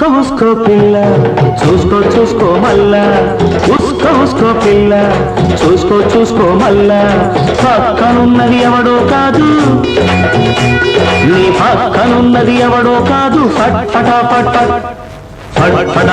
ఆహ ఉస్కో ఉస్కో పిల్ల చూసుకో చూసుకో మల్లా. ఉస్కో ఉస్కో పిల్ల చూసుకో చూసుకో మల్లా. పక్కనున్నది ఎవడో కాదు. నీ పక్కనున్నది ఎవడో కాదు. ఫట్ ఫటా ఫట్ ఫట్ ఫట్ ఫటా ఫట్ ఫట్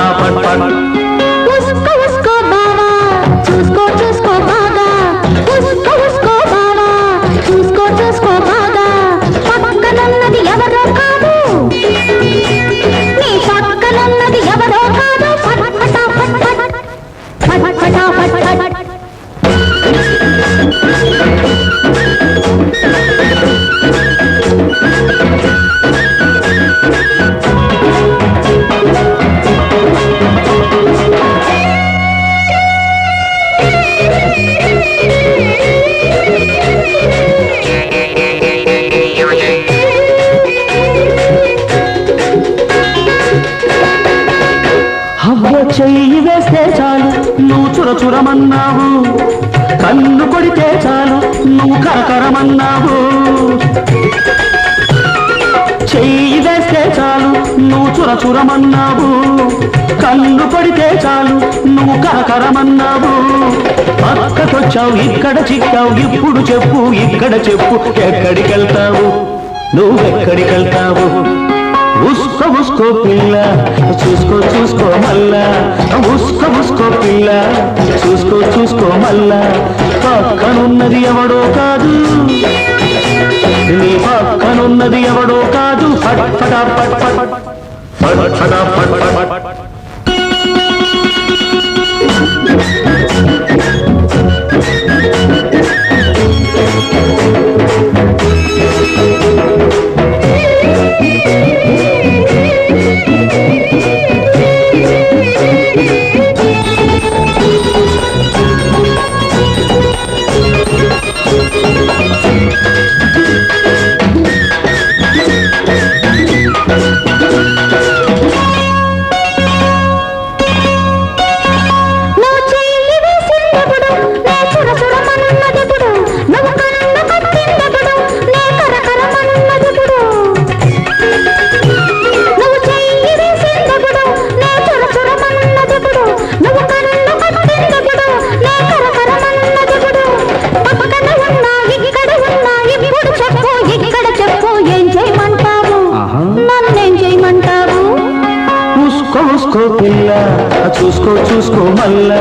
చేస్తే చాలు నువ్వు చుర చురమన్నావు. కన్ను కొడితే చాలు నువ్వు కరకరమన్నావు చెయ్యి వేస్తే చాలు నువ్వు చుర చురమన్నావు. కన్ను చాలు నువ్వు కరకరమన్నావు పక్కకొచ్చావు ఇక్కడ చిక్కావు ఇప్పుడు చెప్పు ఇక్కడ చెప్పు ఎక్కడికి వెళ్తావు నువ్వెక్కడికి వెళ్తావు ఉస్కో ఉస్కో పిల్ల చూసుకో చూసుకో మల్లా. ఉస్కో ఉస్కో పిల్ల చూసుకో చూసుకో మల్లా. పక్కనున్నది ఎవడో కాదు. నీ పక్కనున్నది ఎవడో కాదు. ఫట్ ఫటా ఫట్ ఫట్ ఫట్ ఫట్ చూసుకో పిల్ల. చూసుకో చూసుకో మల్లా.